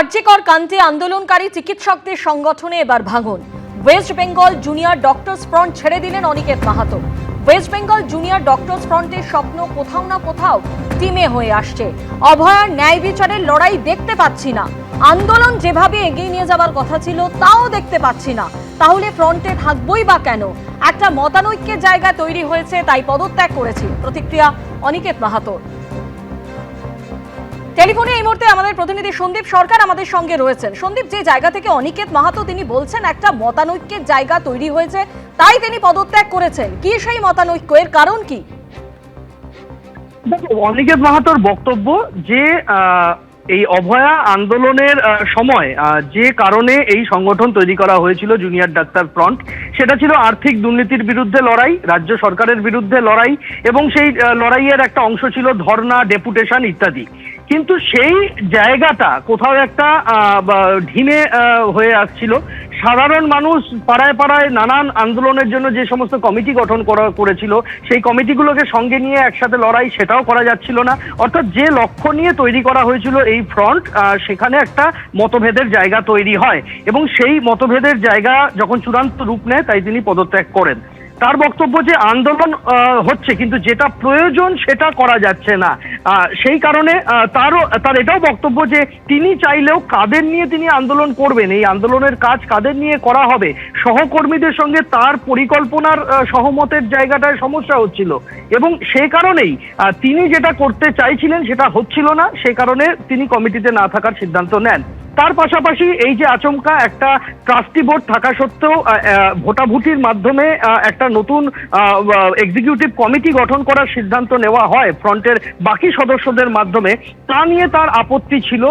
আর্যিকর কান্তে আন্দোলনকারী চিকিৎসকদের সংগঠনে এবার ভাঙন। West Bengal junior doctors front ছেড়ে দিলেন Aniket Mahato. West Bengal junior doctors ফ্রন্টের স্বপ্ন কোথাও না কোথাও টিমে হয়ে আসছে। অভয়ার ন্যায় বিচারের লড়াই দেখতে পাচ্ছি না। আন্দোলন যেভাবে এগিয়ে নিয়ে যাবার কথা ছিল, তাও দেখতে পাচ্ছি না। তাহলে ফ্রন্টে থাকবই বা কেন? একটা মতানৈক্যের জায়গা তৈরি হয়েছে, তাই পদত্যাগ করেছি। প্রতিক্রিয়া অনিকেত মাহাতোর। টেলিফোনে এই মুহূর্তে আমাদের প্রতিনিধি সন্দীপ সরকার আমাদের সঙ্গে রয়েছেন। সন্দীপ, যে জায়গা থেকে অনিকেত মাহাতো তিনি বলছেন, একটা মতানৈক্যের জায়গা তৈরি হয়েছে, তাই তিনি পদত্যাগ করেছেন। কি সেই মতানৈক্য? এর কারণ কি? অনিকেত মাহাতোর বক্তব্য যে এই অভয়া আন্দোলনের সময় যে কারণে এই সংগঠন তৈরি করা হয়েছিল জুনিয়র ডাক্তার ফ্রন্ট, সেটা ছিল আর্থিক দুর্নীতির বিরুদ্ধে লড়াই, রাজ্য সরকারের বিরুদ্ধে লড়াই, এবং সেই লড়াইয়ের একটা অংশ ছিল ধর্না, ডেপুটেশন ইত্যাদি। কিন্তু সেই জায়গাটা কোথাও একটা ঢিমে হয়ে আসছিল। সাধারণ মানুষ পাড়ায় পাড়ায় নানান আন্দোলনের জন্য যে সমস্ত কমিটি গঠন করা, করেছিল, সেই কমিটিগুলোকে সঙ্গে নিয়ে একসাথে লড়াই সেটাও করা যাচ্ছিল না। অর্থাৎ যে লক্ষ্য নিয়ে তৈরি করা হয়েছিল এই ফ্রন্ট সেখানে একটা মতভেদের জায়গা তৈরি হয়। এবং সেই মতভেদের জায়গা যখন চূড়ান্ত রূপ নেয়, তাই তিনি পদত্যাগ করেন। তার বক্তব্য যে আন্দোলন হচ্ছে, কিন্তু যেটা প্রয়োজন সেটা করা যাচ্ছে না। সেই কারণে তারও, তার এটাও বক্তব্য যে তিনি চাইলেও কাদের নিয়ে তিনি আন্দোলন করবেন, এই আন্দোলনের কাজ কাদের নিয়ে করা হবে? সহকর্মীদের সঙ্গে তার পরিকল্পনার সহমতের জায়গাটায় সমস্যা হচ্ছিল। এবং সে কারণেই তিনি যেটা করতে চাইছিলেন সেটা হচ্ছিল না, সে কারণে তিনি কমিটিতে না থাকার সিদ্ধান্ত নেন। তার পাশাপাশি এই যে আচমকা একটা ট্রাস্টি বোর্ড থাকা সত্ত্বেও ভোটাভুটির মাধ্যমে একটা নতুন এক্সিকিউটিভ কমিটি গঠন করার সিদ্ধান্ত নেওয়া হয় ফ্রন্টের বাকি সদস্যদের মাধ্যমে। তা নিয়ে তার আপত্তি ছিল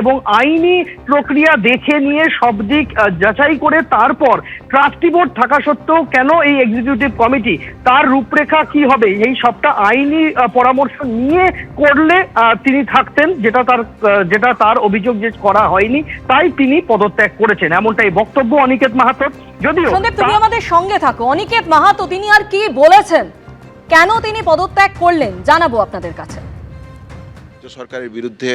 এবং আইনি প্রক্রিয়া দেখে নিয়ে সব দিক যাচাই করে তারপর ট্রাস্টি বোর্ড থাকা সত্ত্বেও কেন এই এক্সিকিউটিভ কমিটি তার রূপরেখা কি হবে? এই সবটা আইনি পরামর্শ নিয়ে করলে তিনি থাকতেন যেটা তার যেটা তার অভিযোগ যে করা হয়নি তাই তিনি পদত্যাগ করেছেন। এমনটাই বক্তব্য অনিকেত মাহাতোর যদিও সন্দীপ তুমি আমাদের সঙ্গে থাকো। অনিকেত মাহাতো তিনি আর কি বলেছেন? কেন তিনি পদত্যাগ করলেন? জানাব আপনাদের কাছে। রাজ্য সরকারের বিরুদ্ধে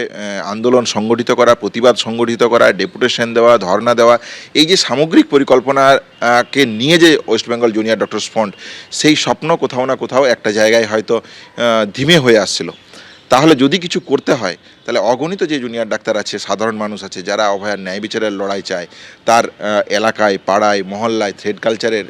আন্দোলন সংগঠিত করা, প্রতিবাদ সংগঠিত করা, ডেপুটেশন দেওয়া ধর্না দেওয়া, এই যে সামগ্রিক পরিকল্পনাকে নিয়ে যে West Bengal junior doctors front সেই স্বপ্ন কোথাও না কোথাও একটা জায়গায় হয়তো ধিমে হয়ে আসছিল। তাহলে যদি কিছু করতে হয়, তাহলে অগণিত যে জুনিয়র ডাক্তার আছে, সাধারণ মানুষ আছে, যারা অভয়ার ন্যায় বিচারের লড়াই চায়, তার এলাকায়, পাড়ায়, মহল্লায় থ্রেড কালচারের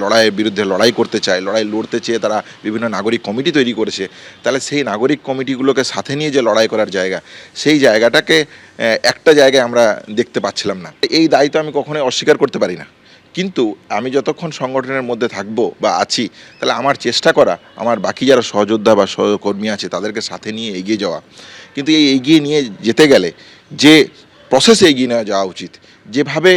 লড়াইয়ের বিরুদ্ধে লড়াই করতে চায়, লড়াই লড়তে চেয়ে তারা বিভিন্ন নাগরিক কমিটি তৈরি করেছে, তাহলে সেই নাগরিক কমিটিগুলোকে সাথে নিয়ে যে লড়াই করার জায়গা, সেই জায়গাটাকে একটা জায়গায় আমরা দেখতে পাচ্ছিলাম না। এই দায়িত্ব আমি কখনোই অস্বীকার করতে পারি না। কিন্তু আমি যতক্ষণ সংগঠনের মধ্যে থাকব বা আছি, তাহলে আমার চেষ্টা করা, আমার বাকি যারা সহযোদ্ধা বা সহকর্মী আছে, তাদেরকে সাথে নিয়ে এগিয়ে যাওয়া। কিন্তু এই এগিয়ে নিয়ে যেতে গেলে যে প্রসেসে এগিয়ে নেওয়া যাওয়া উচিত, যেভাবে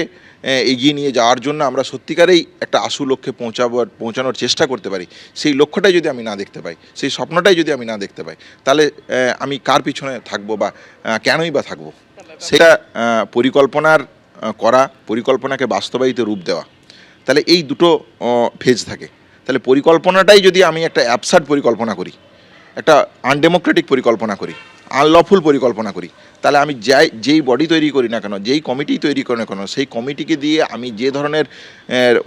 এগিয়ে নিয়ে যাওয়ার জন্য আমরা সত্যিকারেই একটা আশু লক্ষ্যে পৌঁছাবার পৌঁছানোর চেষ্টা করতে পারি, সেই লক্ষ্যটাই যদি আমি না দেখতে পাই, সেই স্বপ্নটাই যদি আমি না দেখতে পাই, তাহলে আমি কার পিছনে থাকব বা কেনই বা থাকব? সেটা পরিকল্পনার করা পরিকল্পনাকে বাস্তবায়িত রূপ দেওয়া। তাহলে এই দুটো ফেজ থাকে। তাহলে পরিকল্পনাটাই যদি আমি একটা অ্যাবসার্ড পরিকল্পনা করি, একটা আনডেমোক্রেটিক পরিকল্পনা করি আনলফুল পরিকল্পনা করি, তাহলে আমি যাই, যেই বডি তৈরি করি না কেন, যেই কমিটি তৈরি করি না কেন, সেই কমিটিকে দিয়ে আমি যে ধরনের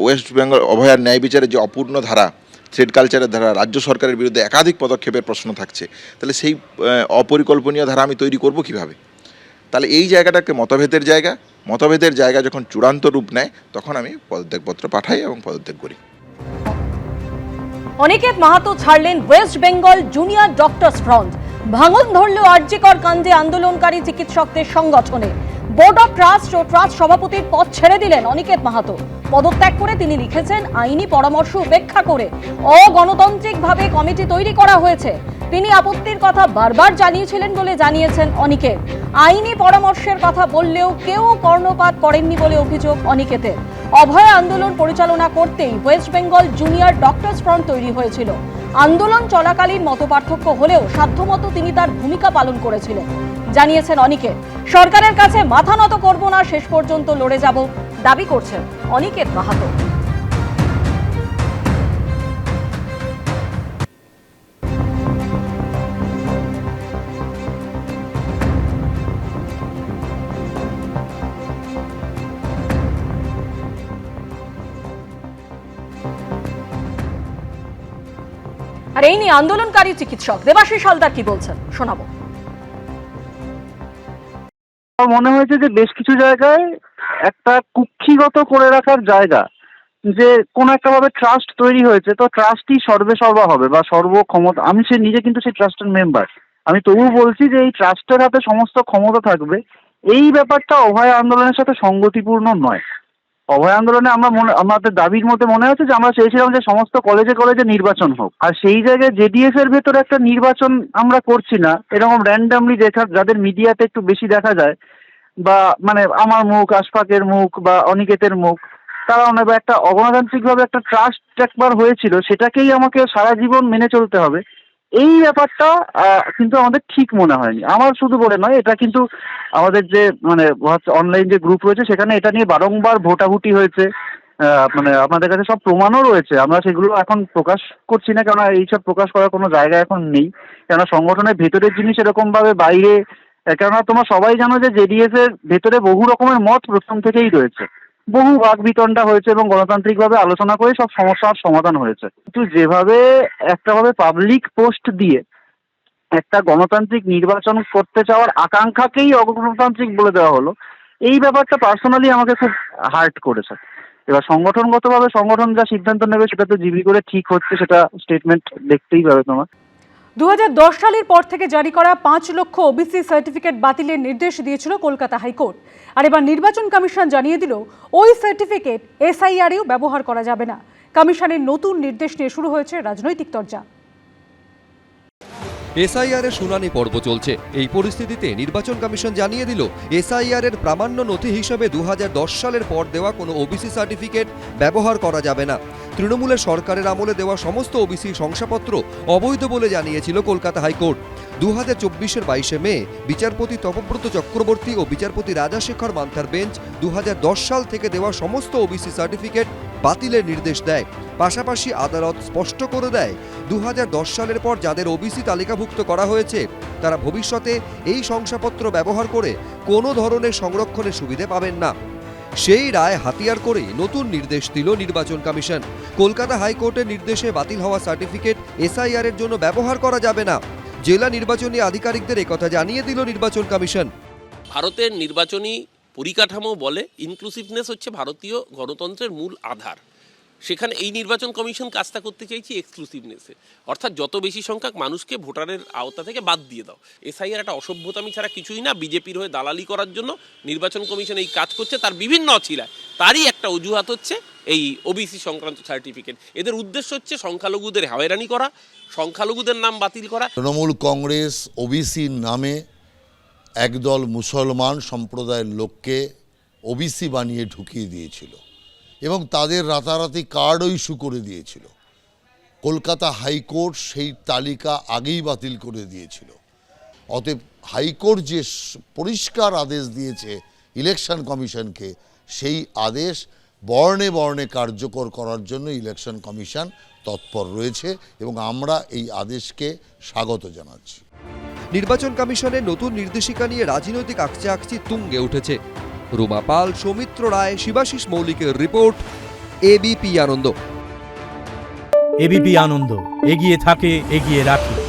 ওয়েস্ট বেঙ্গল অভয়ার ন্যায় বিচারের যে অপূর্ণ ধারা থ্রেড কালচারের ধারা, রাজ্য সরকারের বিরুদ্ধে একাধিক পদক্ষেপের প্রশ্ন থাকছে, তাহলে সেই অপরিকল্পনীয় ধারা আমি তৈরি করব কীভাবে? তাহলে এই জায়গাটাকে মতভেদের জায়গা মতভেদের জায়গা যখন চূড়ান্ত রূপ নেয়, তখন আমি পদত্যাগপত্র পাঠাই এবং পদত্যাগ করি। অনিকেত মাহাতো ছাড়লেন West Bengal junior doctors front. ভাঙন ধরল আর্যিকর কাণ্ডে আন্দোলনকারী চিকিৎসকদের সংগঠনে। বোর্ড অফ ট্রাস্ট ও ট্রাস্ট সভাপতির পদ ছেড়ে দিলেন অনিকেত মাহাতো। পদত্যাগ করে তিনি লিখেছেন, আইনি পরামর্শ উপেক্ষা করে অগণতান্ত্রিকভাবে কমিটি তৈরি করা হয়েছে। তিনি আপত্তির কথা বারবার জানিয়েছিলেন বলে জানিয়েছেন অনিকে আইনি পরামর্শের কথা বললেও কেউ কর্ণপাত করেননি বলে অভিযোগ অনিকেতের। অভয় আন্দোলন পরিচালনা করতেই West Bengal junior doctors front তৈরি হয়েছিল। আন্দোলন চলাকালীন মতপার্থক্য হলেও সাধ্যমতো তিনি তার ভূমিকা পালন করেছিলেন, জানিয়েছেন অনিকেত। সরকারের কাছে মাথা নত করব না, শেষ পর্যন্ত লড়ে যাব, দাবি করছেন অনিকেত মাহাতো। আর এই নিয়ে আন্দোলনকারী চিকিৎসক দেবাশিস হালদার কি বলছেন? শোনাবো। মনে হয়েছে যে বেশ কিছু জায়গায় একটা কুক্ষিগত করে রাখার জায়গা, যে কোনো একটা ভাবে ট্রাস্ট তৈরি হয়েছে, তো ট্রাস্টই সর্বে সর্বা হবে বা সর্বক্ষমতা আমি সে নিজে কিন্তু সেই ট্রাস্টের মেম্বার আমি তবুও বলছি যে এই ট্রাস্টের হাতে সমস্ত ক্ষমতা থাকবে, এই ব্যাপারটা অভয় আন্দোলনের সাথে সঙ্গতিপূর্ণ নয়। অভয় আন্দোলনে আমরা মনে, আমাদের দাবির মধ্যে মনে হচ্ছে যে আমরা চেয়েছিলাম যে সমস্ত কলেজে কলেজে নির্বাচন হোক। আর সেই জায়গায় জেডিএস এর ভেতরে একটা নির্বাচন আমরা করছি না। এরকম র্যান্ডামলি দেখা যাদের মিডিয়াতে একটু বেশি দেখা যায়, বা মানে আমার মুখ, আশফাকের মুখ, বা অনিকেতের মুখ, তারা অনেক একটা অগণতান্ত্রিকভাবে একটা ট্রাস্ট একবার হয়েছিল, সেটাকেই আমাকে সারা জীবন মেনে চলতে হবে। এই ব্যাপারটা কিন্তু আমাদের ঠিক মনে হয়নি। আমার শুধু বলে নয়, এটা কিন্তু আমাদের যে মানে অনলাইন যে গ্রুপ রয়েছে, সেখানে এটা নিয়ে বারংবার ভোটাভুটি হয়েছে। মানে আপনাদের কাছে সব প্রমাণও রয়েছে। আমরা সেগুলো এখন প্রকাশ করছি না, কেননা এইসব প্রকাশ করার কোনো জায়গা এখন নেই। কেননা সংগঠনের ভেতরের জিনিস এরকমভাবে বাইরে, কেননা তোমরা সবাই জানো যে জেডিএস এর ভেতরে বহু রকমের মত প্রথম থেকেই রয়েছে। বহু বাক বিতণ্ডা হয়েছে এবং গণতান্ত্রিকভাবে আলোচনা করে সব সমস্যার সমাধান হয়েছে। কিন্তু যেভাবে একটাভাবে পাবলিক পোস্ট দিয়ে একটা গণতান্ত্রিক নির্বাচন করতে চাওয়ার আকাঙ্ক্ষাকেই অগণতান্ত্রিক বলে দেওয়া হলো, এই ব্যাপারটা পার্সোনালি আমাকে খুব হার্ট করেছে। এবার সংগঠনগতভাবে সংগঠন যা সিদ্ধান্ত নেবে সেটা তো জিবি করে ঠিক হচ্ছে সেটা স্টেটমেন্ট দেখতেই পাবে তোমার। দু হাজার দশ সালের পর থেকে জারি করা পাঁচ লক্ষ ওবিসি সার্টিফিকেট বাতিলের নির্দেশ দিয়েছিল কলকাতা হাইকোর্ট। আর এবার নির্বাচন কমিশন জানিয়ে দিল, ওই সার্টিফিকেট এসআইআরেও ব্যবহার করা যাবে না। কমিশনের নতুন নির্দেশ নিয়ে শুরু হয়েছে রাজনৈতিক চর্চা এসআইআর এর শুনানি পর্ব চলছে। এই পরিস্থিতিতে নির্বাচন কমিশন জানিয়ে দিল এসআইআর এর প্রামাণ্য নথি হিসেবে দু হাজার দশ সালের পর দেওয়া কোনো ওবিসি সার্টিফিকেট ব্যবহার করা যাবে না। তৃণমূলের সরকারের আমলে দেওয়া সমস্ত ওবিসি শংসাপত্র অবৈধ বলে জানিয়েছিল কলকাতা হাইকোর্ট। দু হাজার চব্বিশের বাইশে মে বিচারপতি তপব্রত চক্রবর্তী ও বিচারপতি রাজাশেখর মান্থার বেঞ্চ দু হাজার দশ সাল থেকে দেওয়া সমস্ত ওবিসি সার্টিফিকেট বাতিলের নির্দেশ দেয়। পাশাপাশি আদালত স্পষ্ট করে দেয় দু হাজার দশ সালের পর যাদের ওবিসি তালিকাভুক্ত করা হয়েছে, তারা ভবিষ্যতে এই শংসাপত্র ব্যবহার করে কোনো ধরনের সংরক্ষণের সুবিধে পাবেন না। সেই রায় হাতিয়ার করে নতুন নির্দেশ দিল নির্বাচন কমিশন। কলকাতা হাইকোর্টের নির্দেশে বাতিল হওয়া সার্টিফিকেট এসআইআর এর জন্য ব্যবহার করা যাবে না। জেলা নির্বাচনী আধিকারিকদের একথা জানিয়ে দিল নির্বাচন কমিশন। ভারতের নির্বাচনী পরিকাঠামো বলে ইনক্লুসিভনেস হচ্ছে ভারতীয় গণতন্ত্রের মূল আধার। সেখানে এই নির্বাচন কমিশন কাজটা করতে চাইছি এক্সক্লুসিভনেসে অর্থাৎ যত বেশি সংখ্যক মানুষকে ভোটারের আওতা থেকে বাদ দিয়ে দাও। এসআইআর একটা অসভ্যতামি ছাড়া কিছুই না। বিজেপির হয়ে দালালি করার জন্য নির্বাচন কমিশন এই কাজ করছে। তার বিভিন্ন অছিলায় তারই একটা অজুহাত হচ্ছে এই ওবিসি সংক্রান্ত সার্টিফিকেট এদের উদ্দেশ্য হচ্ছে সংখ্যালঘুদের হায়রানি করা, সংখ্যালঘুদের নাম বাতিল করা। তৃণমূল কংগ্রেস ওবিসির নামে একদল মুসলমান সম্প্রদায়ের লোককে ওবিসি বানিয়ে ঢুকিয়ে দিয়েছিল। এবং তাদের রাতারাতি কার্ডও ইস্যু করে দিয়েছিল। কলকাতা হাইকোর্ট সেই তালিকা আগেই বাতিল করে দিয়েছিল। অতএব হাইকোর্ট যে পরিষ্কার আদেশ দিয়েছে ইলেকশন কমিশনকে, সেই আদেশ বর্ণে বর্ণে কার্যকর করার জন্য ইলেকশন কমিশন তৎপর রয়েছে এবং আমরা এই আদেশকে স্বাগত জানাচ্ছি। নির্বাচন কমিশনের নতুন নির্দেশিকা নিয়ে রাজনৈতিক আকচে আকচি তুঙ্গে উঠেছে। Ruma Pal, Soumitra Roy, Shibashis মৌলিকের report, ABP Ananda. ABP Ananda, এগিয়ে থাকে, এগিয়ে রাখে।